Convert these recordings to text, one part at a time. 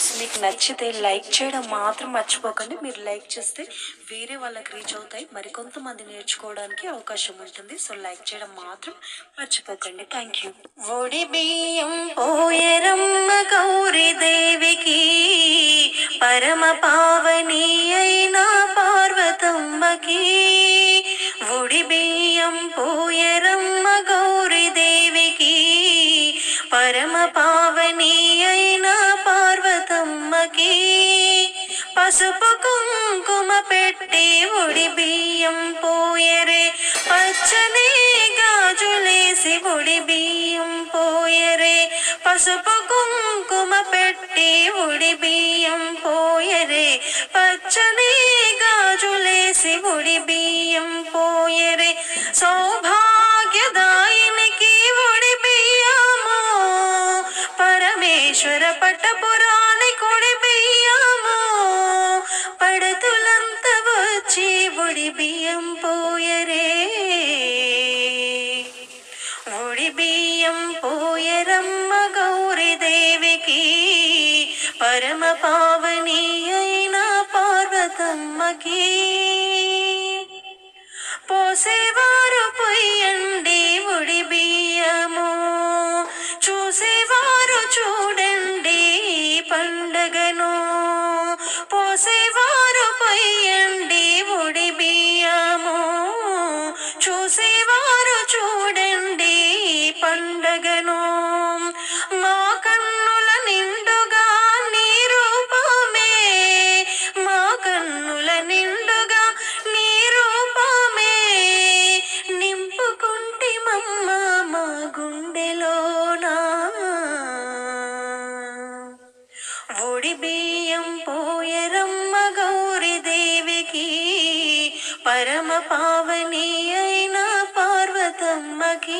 Friends మీకు నచ్చితే like చేయడం మాత్రం మర్చిపోకండి. మీరు లైక్ చేస్తే వేరే వాళ్ళకి రీచ్ అవుతాయి. మరికొంతమంది నేర్చుకోవడానికి అవకాశం ఉంటుంది. సో లైక్ చేయడం మాత్రం మర్చిపోకండి. Thank you. ఒడి బియ్యం పోయరమ్మ గౌరీ దేవికి పరమ పావని అయిన పార్వతమ్మకి. ఒడి బియ్యం పోయరమ్మ గౌరీ దేవికి పరమ పావని అయినా పసుపు కుంకుమ పెట్టి ఉడి బియ్యం పోయరే. పచ్చని గాజులేసి ఉడి బియ్యం పోయరే. పసుపు కుంకుమ పెట్టి ఉడి బియ్యం పోయరే. పచ్చని గాజులేసి ఉడి బియ్యం పోయరే. సౌభాగ్యదాయినికి ఉడి బియ్యము? పరమేశ్వర పట్టపురా ఒడి బియ్యం పోయరే. ఒడి బియ్యం పోయరమ్మ గౌరీ దేవికి పరమ పావని అయిన పార్వతమ్మకి. పోసేవారు పొయ్యండి ఒడి బియ్యము చూసేవారు చూడండి పండగను. చూసేవారు చూడండి పండగను.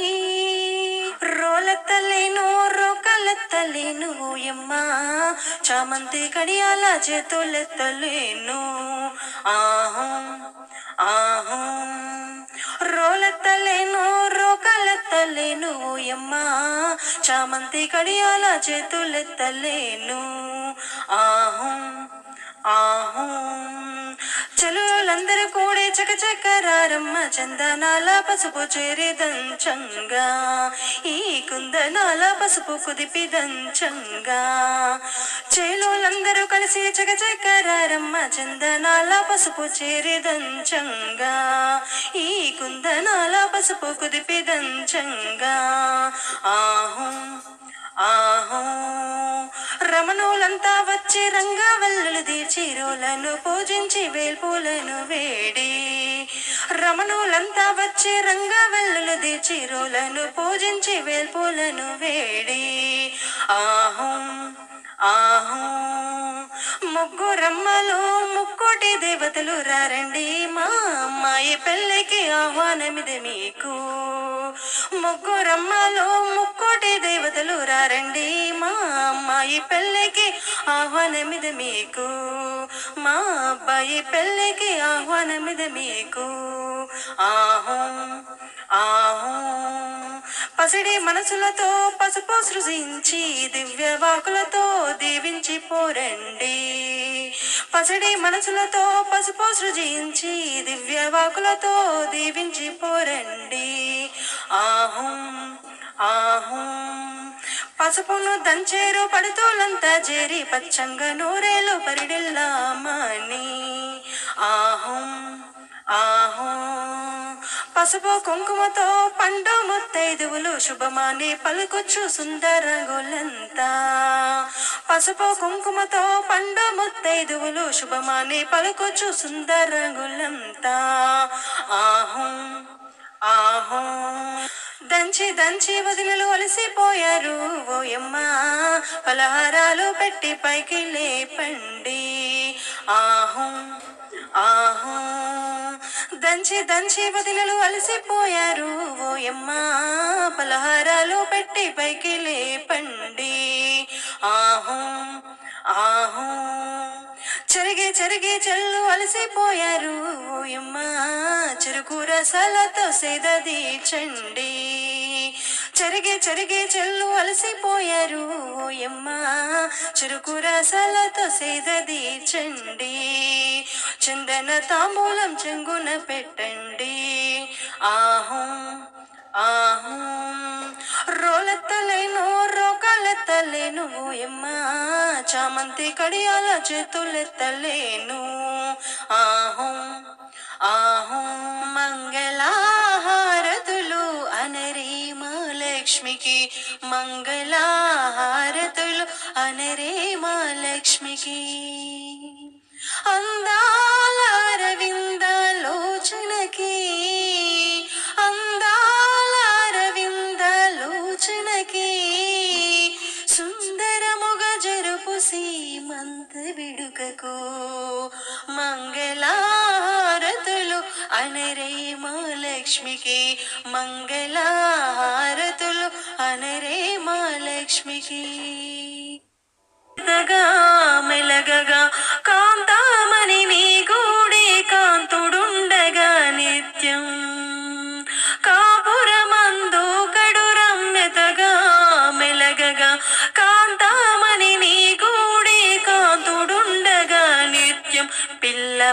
పార్వతమ్మకి రోకలెత్తలేను ఓయమ్మ చామంతి కడియాల చేతులెత్తలేను ఆహా ఆహా. రోలెత్తలేను రోకలెత్తలేను ఓయమ్మ చామంతి కడియాల చేతులెత్తలేను ఆహు. ఆహు. చెలులందరూ కూడి చక చందనాల పసుపు చేరిదంచంగా ఈ కుందనాల పసుపు కుదిపిదంచంగా చేలోలందరూ కలిసి చకచకరారమ్మ చందనాల పసుపు చేరిదంచంగా ఈ కుందనాల పసుపు కుదిపిదంచంగా దంచంగా. ఆహో రమణులంతా వచ్చి రంగవల్లులు తీర్చి రోలను పూజించి వేల్పూలను వేడి. రమణులంతా వచ్చి రంగవల్లులు తీర్చి రోలను పూజించి వేల్పూలను వేడి. ఆహో ఆహో ముగ్గురమ్మలు ముక్కోటి దేవతలు రారండి మా అమ్మాయి పెళ్ళికి ఆహ్వానమిది మీకు. ముగ్గురమ్మలో ముక్కోటి దేవతలు రారండి. మా అమ్మాయి పెళ్ళికి ఆహ్వానమిది మీకు. మా అబ్బాయి పెళ్ళికి ఆహ్వానమిది మీకు. ఆహో ఆహో. పసిడి మనసులతో పసుపు సృజించి దివ్య వాకులతో దీవించి పోరండి. పసిడి మనసులతో పసుపు సృజించి దివ్య వాకులతో దీవించి పోరండి. ఆహం ఆహం. పసుపును దంచేరు పడుతోలంతా చేరి పచ్చంగా నూరేలు పరిడిల్లామని ఆహం ఆహం. పసుపు కుంకుమతో పండు ముత్తైదువులు శుభమాని పలుకొచ్చు సుందరంగులంతా పసుపు కుంకుమతో పండు ముత్తైదువులు శుభమాని పలుకొచ్చు సుందరంగులంతా ఆహం ఆహో. దంచి దంచి వదిలలు అలసిపోయారు. ఓయమ్మ పలహారాలు పెట్టి పైకి లేపండి. ఆహో ఆహో. దంచి దంచి వదిలలు అలసిపోయారు. ఓయమ్మ పలహారాలు పెట్టి పైకి లేపండి. ఆహో ఆహో. చెరిగే చెరిగే చెల్లు అలసిపోయారు. ఓయమ్మ చెరుకు రసాలతో సేద తీర్చండి చెరిగే చెరిగే చెల్లు అలసిపోయారు. ఓయమ్మ చెరుకు రసాలతో సేద తీర్చండి చందన తాంబూలం చెంగున పెట్టండి. ఆహం ఆహం రోలెత్తలేను రోకాలెత్తలేను ఎమ్మ. చామంతి కడియాల చేతులెత్తలేను. ఆహం ఆహం మంగళహారతులు అనరే మా లక్ష్మికి. మంగళహారతులు అనరే మా లక్ష్మికి. అందాల అరవిందలోచనకి విడుకకు మంగళారతులు అనరే మా లక్ష్మికి మంగళారతులు అనరే మా లక్ష్మికి మెలగగా కాంతామ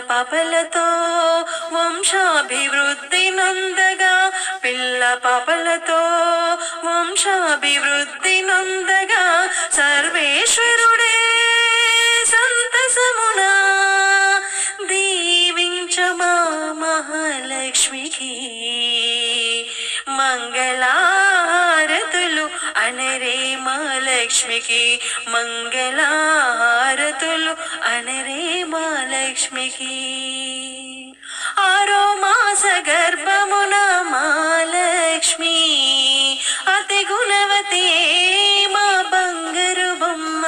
పాపలతో వంశాభివృద్ధి నందగా. పిల్ల పాపలతో వంశాభివృద్ధి నందగా. లక్ష్మికి మంగళారతులు అనరే మా లక్ష్మికి ఆరో మాస గర్భమున మాలక్ష్మి అతి గుణవతి మా బంగారు బొమ్మ.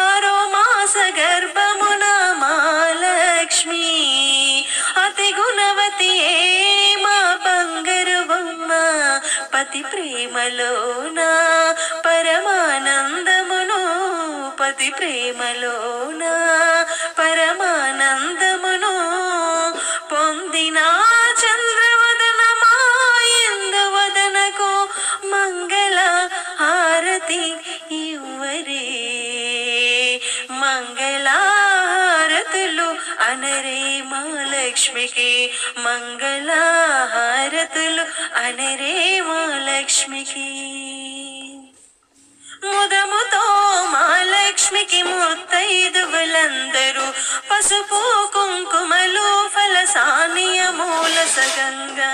ఆరో మాస గర్భమున మాలక్ష్మి అతి గుణవతి మా బంగారు బొమ్మ. పతి ప్రేమలోనా పతి ప్రేమలోన పరమానందమును పొందిన చంద్రవదన మాయందవదనకు మంగళ హారతి ఇవ్వరే. మంగళారతులు అనరే మా లక్ష్మికి మంగళారతులు అనరే మా లక్ష్మికి ముదముతో మా లక్ష్మికి ముత్తైదువులందరూ పసుపు కుంకుమలు ఫలసానియ మూల సగంగా.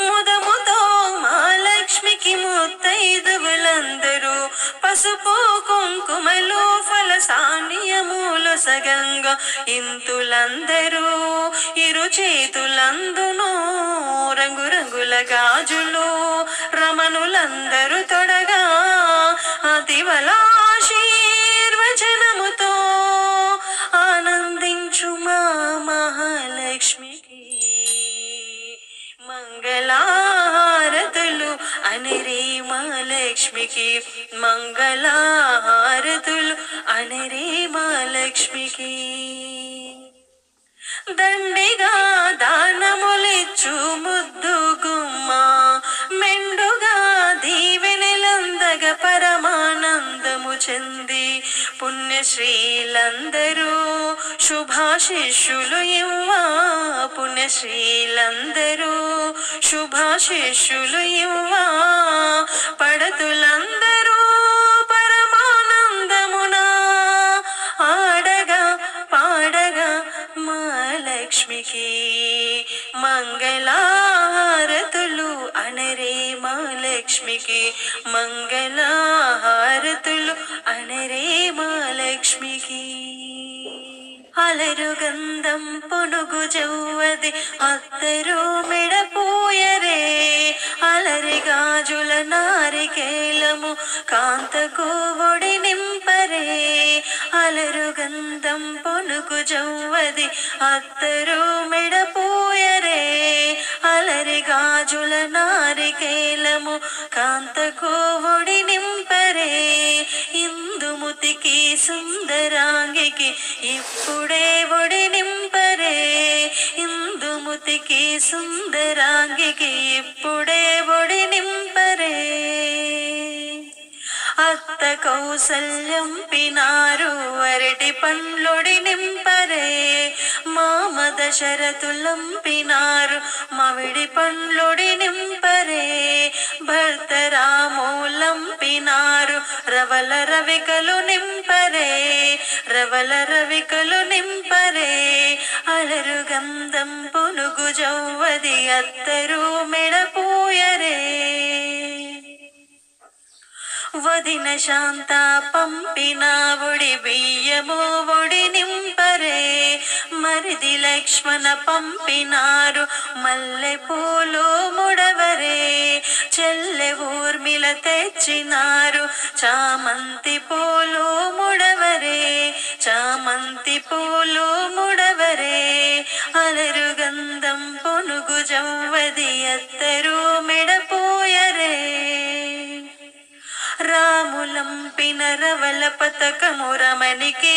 ముదముతో మా లక్ష్మికి ముత్తైదువులందరూ పసుపు కుంకుమలు ఫలసానియ మూల సగంగా. ఇంతులందరూ ఇరు చేతులందును రంగురంగుల గాజులు రమణులందరూ తొడ అతివలాశీర్వచనముతో ఆనందించు మా మహాలక్ష్మికి. మంగళారతులు అనరే మా లక్ష్మికి మంగళారతులు అనరే మా లక్ష్మికి దండిగా దానములిచ్చు చెంది పుణ్యశ్రీలందరూ శుభాశిష్యులు ఇవ్వా. పుణ్యశ్రీలందరూ శుభాశిష్యులు ఇవ్వా. పడతులందరూ పరమానందమున. ఆడగా పాడగా మా లక్ష్మికి మంగళారతులు మా లక్ష్మికి మంగళారతులు అనరే మా లక్ష్మికి అలరు గంధం పొనుగు జవ్వది అత్తరు మిడపోయరే. అలరి గాజుల నారికేలము కాంతకు ఒడి నింపరే. అలరు గంధం పొనుగు జవ్వది అత్తరు మిడపోయరే. అలరి గాజుల నారికేలము కాంతకు ఒడి నింపరే. ఇందుముతికి సుందరాంగికి ఇప్పుడే ఒడి నింపరే. ఇందుముతికి సుందరాంగికి ఇప్పుడే ఒడి నింపరే. అత్త కౌసల్యం పినారు అరటి పండ్లొడి నింపరే. మామ దశరథులం పినారు మవిడి పండ్లొడి నింపరే. భర్త రామూలం పినారు రవల రవికలు నింపరే. రవల రవికలు నింపరే. అలరు గంధం పునుగు జౌవది అత్తరు మెడపూయరే వదిన శాంత పంపినావుడి ఒడి బియ్యము ఒడి నింపరే. మరిది లక్ష్మణ పంపినారు మల్లె పూలు ముడవరే. చెల్లె ఊర్మిల తెచ్చినారు చామంతి పూలు ముడవరే. చామంతి పూలు ముడవరే. అలరు గంధం పొనుగు జవ్వది ఎత్తరు మెడపోయరే రాములంపిన రవల పతకము రమణికి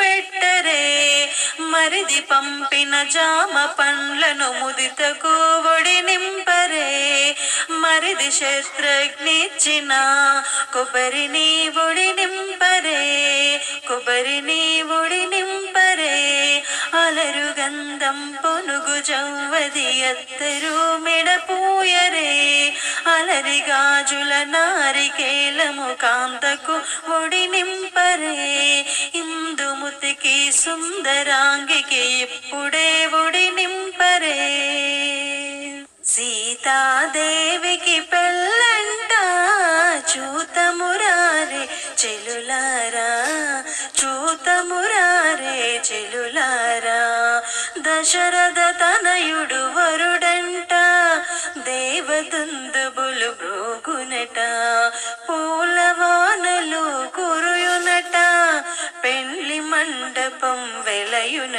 పెట్టరే. మరిది పంపిన జామ పండ్లను ముదితకు ఒడి నింపరే. మరిది శస్త్రజ్ఞిచ్చిన కొబ్బరిని ఒడి నింపరే. కొబ్బరిని ఒడి నింపరే. అలరు గంధం పొనుగు జవ్వది అత్తరు మెడపూయరే అలరి గాజుల నారికేలము కాంతకు ఒడి నింపరే. ఇందుముతికి సుందరాంగికి ఇప్పుడే ఒడి నింపరే. సీతాదేవికి పెళ్ళంట చూతమురారే చెలులారా చూతమురారే చెలులారా. దశరథ తనయుడు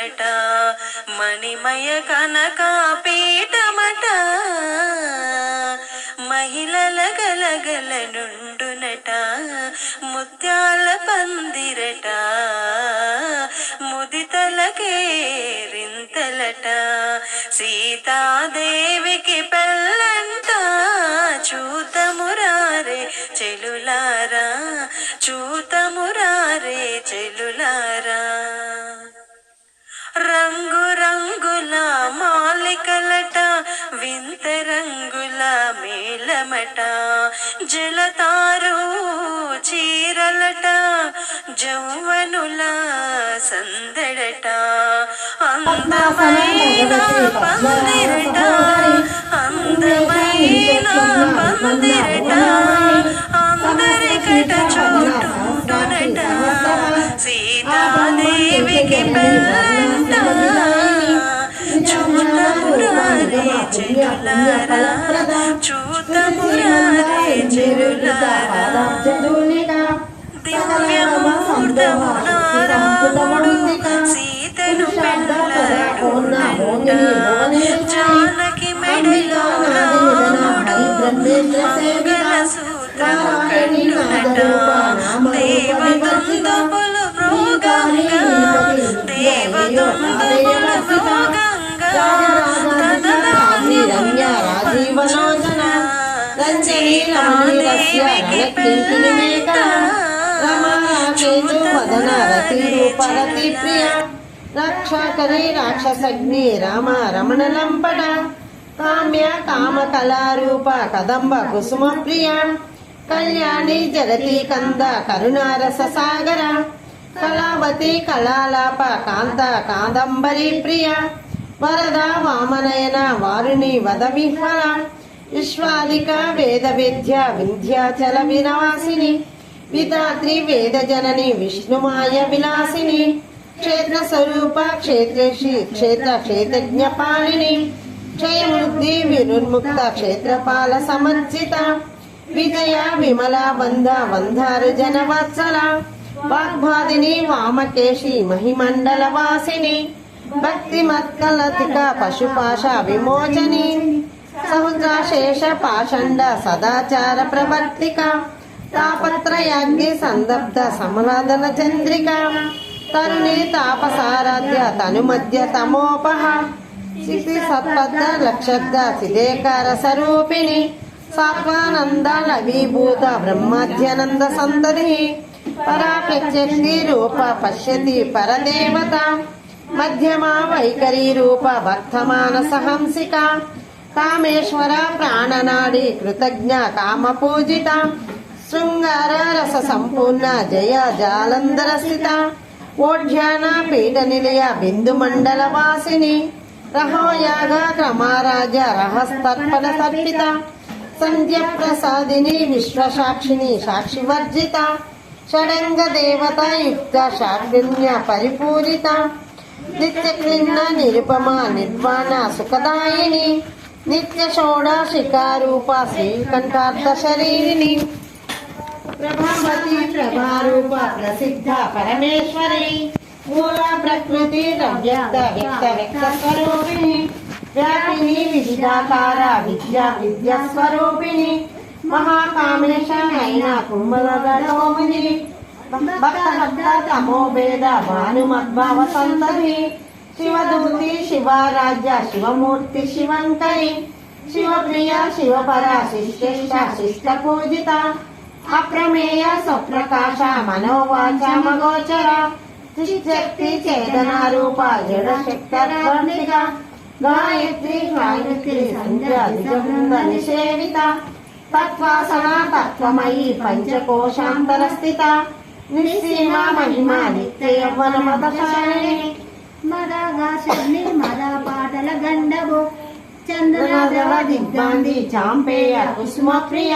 మట మణిమయ కనక పీఠమట. మహిళల గలగల నుండునట ముత్యాల పందిరట. ముదితలకే రింతలట సీతాదేవికి పెళ్ళంట. చూతమురారే చెలులారా చూతమురారే చెలులారా. మేళమట జలతారు చీరలట జౌవనుల సందడట. అందమైన పందిరట అందమైన పందిరట అందరికట చోటుండునట సీతాదేవికి పెళ్ళ చెరులారా చూతమురారే చెరులారా దివ్యమూర్తమున సీతను పెళ్ళాడునంట జానకి మెడలో రాముడు మంగళ సూత్రము కట్టునట రక్షకరి రాక్షసగ్ని రామ రమణ లంపట. కామ్య కామ కళారూప కదంబ కుసుమ ప్రియ. కళ్యాణి జగతి కంద కరుణారస సాగర. కళావతి కళాలాప కాంత కాదంబరి ప్రియ. వరద వామనయన వారుని వద విహ్వర विश्वादिका वेदवेद्या विन्ध्याचलविनाशिनि विधात्रिवेदजननि विष्णुमाय विलासिनि, क्षेत्रस्वरूपा क्षेत्रेषि क्षेत्रक्षेत्रज्ञपालिनि क्षयवृद्धि विनुर्मुक्ता क्षेत्रपालसमर्जिता विजया विमला बन्धा बन्धारुजनवत्सला वाग्भादिनी वामकेशी भक्ति भक्तिमत्कलतिका पशुपाशा विमोचनी వంద పాషండ సదాచార ప్రవర్తిక తాపత్రయాగ్ని సందబ్ధ సమనాదన చంద్రిక తరుణి తాపసారాధ్య తను మధ్య తమోపహ సిద్ధి సత్పద్ద లక్షబ్ద సిదేకార స్వరూపిణి సాత్వానంద లవీభూత బ్రహ్మాధ్యనంద సంతతి పరా ప్రత్యక్షి రూప పశ్యతి పరదేవత మధ్యమా వైఖరి రూప వర్తమాన సహంసిక కామేశ్వర ప్రాణనాడి కృతజ్ఞ కామ పూజిత శృంగార రస సంపూర్ణ జయ జాలంధర స్థిత. ఓఢ్యాన పీఠ నిలయ బిందు మండల వాసిని. రహోయాగ క్రమారాజ రహస్తర్పణ తర్పిత. సంధ్య ప్రసాదిని విశ్వసాక్షిని సాక్షివర్జిత షడంగ దేవత యుక్త శాక్రిన్య పరిపూరిత నిత్యక్లిన్న నిరుపమ నిర్వాణ సుఖదాయిని. नित्यषोडाशिकारूपासि कण्ठार्थशरीरिणि। प्रभावती प्रसिद्धा परमेश्वरी। मूला प्रकृतिरव्यक्तव्यक्तस्वरूपिणि व्यापिनी विद्या विद्यास्वरूपिणि महाकामेश नैना तमो वेद भेद శివదూతి శివారాజ్య శివమూర్తి శివంకరి శివప్రియ శివపరా శిష్టేష శిష్ట పూజిత అప్రమేయ స్వప్రకాశ మనోవాచ మగోచర శక్తి చేతన రూప జడ శక్తిక గాయత్రి గాయత్రి సంధ్య దిగబృంద నిషేవిత తత్వాసన తత్వమయీ పంచకోశాంతర స్థిత నిస్సీమ మహిమ నిత్య యవ్వన మదశాలిని మదగాశని మద పాటల గండబో చంద్రదేవ దిగ్గాంధి చాంపేయ కుసుమప్రియ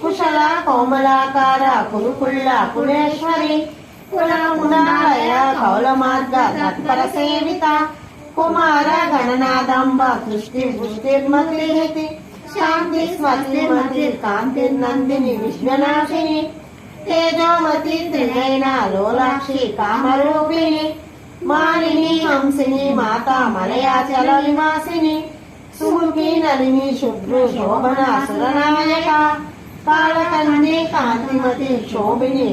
కుశల కోమలాకార కురుకుళ్ళ కులేశ్వరి కుల కులాలయ కౌల మార్గ తత్పర సేవిత కుమార గణనాదంబ సృష్టి సృష్టిర్మతి శాంతి స్వతిమతి కాంతి నందిని విశ్వనాశిని తేజోమతి త్రినయన లోలాక్షి కామరూపిణి मालिनी हंसिनी माता मलयाचल निवासिनी सुमुखी नलिनी शुभ्र शोभना सुरनामयका कालकन्ये कांतिमती शोभिनी